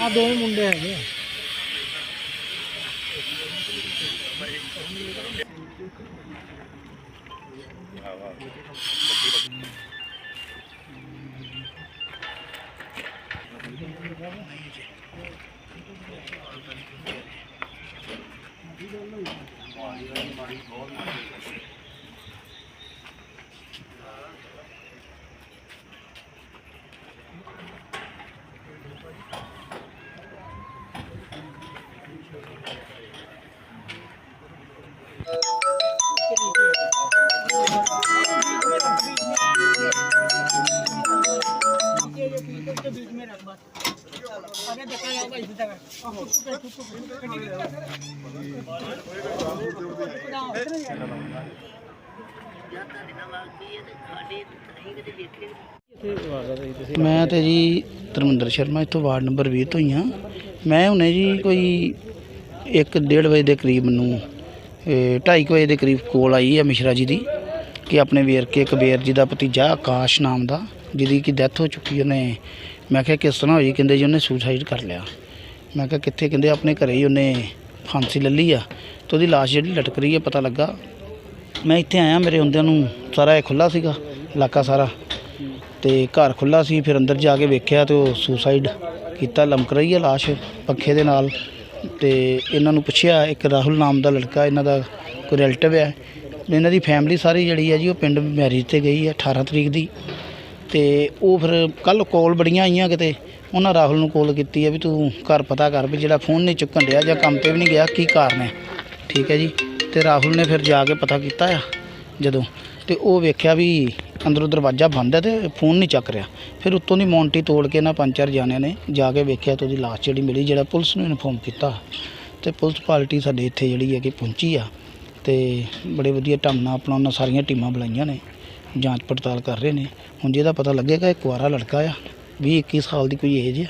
ਆ ਦੋਵੇਂ ਮੁੰਡੇ ਹੈਗੇ 你弄一你要你妈你我弄一下 ਆ। ਮੈਂ ਤੇ ਜੀ ਧਰਮਿੰਦਰ ਸ਼ਰਮਾ ਇੱਥੋਂ ਵਾਰਡ ਨੰਬਰ 20 ਤੋਂ ਹੀ ਹਾਂ ਮੈਂ ਹੁਣੇ ਜੀ ਕੋਈ 1:30 ਵਜੇ ਦੇ ਕਰੀਬ ਮੈਨੂੰ 2:30 ਵਜੇ ਦੇ ਕਰੀਬ ਕੋਲ ਆਈ ਹੈ ਮਿਸ਼ਰਾ ਜੀ ਦੀ ਕਿ ਆਪਣੇ ਵੇਰਕੇ ਕਬੀਰ ਜੀ ਦਾ ਭਤੀਜਾ ਆਕਾਸ਼ ਨਾਮ ਦਾ, ਜਿਹਦੀ ਕਿ ਡੈਥ ਹੋ ਚੁੱਕੀ ਉਹਨੇ ਮੈਂ ਕਿਹਾ, ਕਿਸ ਤਰ੍ਹਾਂ ਹੋਈ? ਕਹਿੰਦੇ ਜੀ, ਉਹਨੇ ਸੁਸਾਈਡ ਕਰ ਲਿਆ। ਮੈਂ ਕਿਹਾ, ਕਿੱਥੇ? ਕਹਿੰਦੇ, ਆਪਣੇ ਘਰੇ ਹੀ ਉਹਨੇ ਫਾਂਸੀ ਲੈ ਲਈ ਆ ਤੇ ਉਹਦੀ ਲਾਸ਼ ਜਿਹੜੀ ਲਟਕ ਰਹੀ ਹੈ ਪਤਾ ਲੱਗਾ। ਮੈਂ ਇੱਥੇ ਆਇਆ, ਮੇਰੇ ਹੁੰਦਿਆਂ ਨੂੰ ਸਾਰਾ ਇਹ ਖੁੱਲਾ ਸੀਗਾ, ਇਲਾਕਾ ਸਾਰਾ। ਤੇ ਘਰ ਖੁੱਲਾ ਸੀ, ਫਿਰ ਅੰਦਰ ਜਾ ਕੇ ਵੇਖਿਆ ਤੇ ਉਹ ਸੁਸਾਈਡ ਕੀਤਾ, ਲਮਕ ਰਹੀ ਹੈ ਲਾਸ਼ ਪੱਖੇ ਦੇ ਨਾਲ। ਤੇ ਇਹਨਾਂ ਨੂੰ ਪੁੱਛਿਆ, ਇੱਕ ਰਾਹੁਲ ਨਾਮ ਦਾ ਲੜਕਾ, ਇਹਨਾਂ ਦਾ ਕੋਈ ਰਿਲੇਟਿਵ ਹੈ ਇਹਨਾਂ ਦੀ ਫੈਮਿਲੀ ਸਾਰੀ ਜਿਹੜੀ ਹੈ ਜੀ, ਉਹ ਪਿੰਡ ਮੈਰਿਜ ਤੇ ਗਈ ਹੈ 18 ਤਰੀਕ ਦੀ। ਤੇ ਉਹ ਫਿਰ ਕੱਲ ਕੋਲ ਬੜੀਆਂ ਆਈਆਂ ਕਿਤੇ। ਉਹਨਾਂ ਰਾਹੁਲ ਨੂੰ ਕੋਲ ਕੀਤੀ ਹੈ ਵੀ ਤੂੰ ਘਰ ਪਤਾ ਕਰ ਵੀ ਜਿਹੜਾ ਫੋਨ ਨਹੀਂ ਚੁੱਕਣ ਰਿਹਾ ਜਾਂ ਕੰਮ ਤੇ ਵੀ ਨਹੀਂ ਗਿਆ, ਕੀ ਕਾਰਨ ਹੈ? ਠੀਕ ਹੈ ਜੀ। ਤੇ ਰਾਹੁਲ ਨੇ ਫਿਰ ਜਾ ਕੇ ਪਤਾ ਕੀਤਾ ਆ ਜਦੋਂ। ਤੇ ਉਹ ਵੇਖਿਆ ਵੀ ਅੰਦਰੋਂ ਦਰਵਾਜ਼ਾ ਬੰਦ ਹੈ ਤੇ ਫੋਨ ਨਹੀਂ ਚੱਕ ਰਿਹਾ। ਫਿਰ ਉੱਤੋਂ ਦੀ ਮੌਂਟੀ ਤੋੜ ਕੇ ਨਾ ਪੰਜ ਚਾਰ ਜਾਣਿਆਂ ਨੇ ਜਾ ਕੇ ਵੇਖਿਆ ਤੇ ਉਹਦੀ ਲਾਸ਼ ਜਿਹੜੀ ਮਿਲੀ ਜਿਹੜਾ ਪੁਲਿਸ ਨੂੰ ਇਨਫੋਰਮ ਕੀਤਾ। ਤੇ ਪੁਲਿਸ ਪਾਰਟੀ ਸਾਡੇ ਇੱਥੇ ਜਿਹੜੀ ਹੈ ਕਿ ਪਹੁੰਚੀ ਆ। ਤੇ ਬੜੇ ਵਧੀਆ ਢੰਗ ਨਾਲ ਆਪਣਾ ਉਹਨਾਂ ਸਾਰੀਆਂ ਟੀਮਾਂ ਬੁਲਾਈਆਂ ਨੇ। ਜਾਂਚ ਪੜਤਾਲ ਕਰ ਰਹੇ ਨੇ। ਹੁਣ ਜਿਹਦਾ ਪਤਾ ਲੱਗੇਗਾ, ਇੱਕ ਕੁਆਰਾ ਲੜਕਾ ਆ 20 21 ਸਾਲ ਦੀ ਕੋਈ ਏਜ ਆ।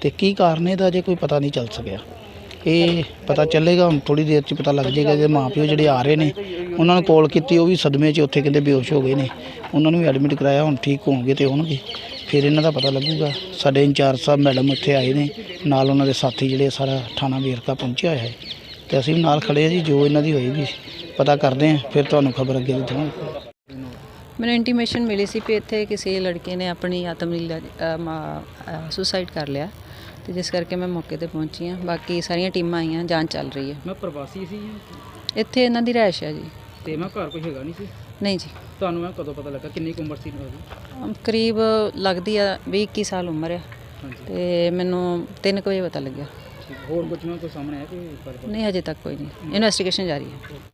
ਤੇ ਕੀ ਕਾਰਨ ਇਹਦਾ ਜੇ ਕੋਈ ਪਤਾ ਨਹੀਂ ਚੱਲ ਸਕਿਆ। ਇਹ ਪਤਾ ਚੱਲੇਗਾ, ਹੁਣ ਥੋੜੀ ਦੇਰ ਚ ਪਤਾ ਲੱਗ ਜਾਏਗਾ ਜੇ ਮਾਪਿਓ ਜਿਹੜੇ ਆ ਰਹੇ ਨੇ, ਉਹਨਾਂ ਨੂੰ ਕਾਲ ਕੀਤੀ, ਉਹ ਵੀ ਸਦਮੇ 'ਚ ਉੱਥੇ ਕਹਿੰਦੇ ਬੇਹੋਸ਼ ਹੋ ਗਏ ਨੇ। ਉਹਨਾਂ ਨੂੰ ਵੀ ਐਡਮਿਟ ਕਰਾਇਆ, ਹੁਣ ਠੀਕ ਹੋਣਗੇ ਤੇ ਹੋਣਗੇ। ਫਿਰ ਇਹਨਾਂ ਦਾ ਪਤਾ ਲੱਗੂਗਾ। ਸਾਡੇ ਇੰਚਾਰਜ ਸਾਹਿਬ, ਮੈਡਮ ਇੱਥੇ ਆਏ ਨੇ, ਨਾਲ ਉਹਨਾਂ ਦੇ ਸਾਥੀ ਜਿਹੜੇ ਸਾਰਾ ਥਾਣਾ ਵੇਰਕਾ ਪਹੁੰਚਿਆ ਹੋਇਆ ਹੈ। ਤੇ ਅਸੀਂ ਵੀ ਨਾਲ ਖੜੇ ਆ ਜੀ, ਜੋ ਇਹਨਾਂ ਦੀ ਹੋਏਗੀ, ਪਤਾ ਕਰਦੇ ਆ, ਫਿਰ ਤੁਹਾਨੂੰ ਖਬਰ ਅੱਗੇ ਦੇਵਾਂਗੇ। ਮੈਨੂੰ ਇੰਟੀਮੇਸ਼ਨ ਮਿਲੀ ਸੀ ਕਿ ਇੱਥੇ ਕਿਸੇ ਲੜਕੇ ਨੇ ਆਪਣੀ ਆਤਮ ਲੀਲਾ ਸੁਸਾਈਡ ਕਰ ਲਿਆ ਤੇ ਜਿਸ ਕਰਕੇ ਮੈਂ ਮੌਕੇ ਤੇ ਪਹੁੰਚੀ ਹਾਂ। ਬਾਕੀ ਸਾਰੀਆਂ ਟੀਮਾਂ ਆਈਆਂ ਜਾਂਚ ਚੱਲ ਰਹੀ ਹੈ। ਮੈਂ ਪ੍ਰਵਾਸੀ ਸੀ ਇੱਥੇ ਇਹਨਾਂ ਦੀ ਰਹਿਸ਼ ਹੈ ਜੀ। ਤੇ ਮੈਂ ਘਰ ਕੋਈ ਹੈਗਾ ਨਹੀਂ ਸੀ? ਨਹੀਂ ਜੀ। ਤੁਹਾਨੂੰ ਮੈਂ ਕਦੋਂ ਪਤਾ ਲੱਗਾ? ਕਿੰਨੀ ਉਮਰ ਸੀ ਮੇਰੀ ਕਰੀਬ ਲੱਗਦੀ ਆ 20 21 ਸਾਲ ਉਮਰ ਆ। ਤੇ ਮੈਨੂੰ 3 ਵਜੇ ਪਤਾ ਲੱਗਿਆ। ਹੋਰ ਕੁਝ ਨਾ ਕੋਈ ਸਾਹਮਣੇ ਆਇਆ ਕੋਈ ਨਹੀਂ ਹਜੇ ਤੱਕ ਕੋਈ ਨਹੀਂ। ਇਨਵੈਸਟੀਗੇਸ਼ਨ ਜਾਰੀ ਹੈ।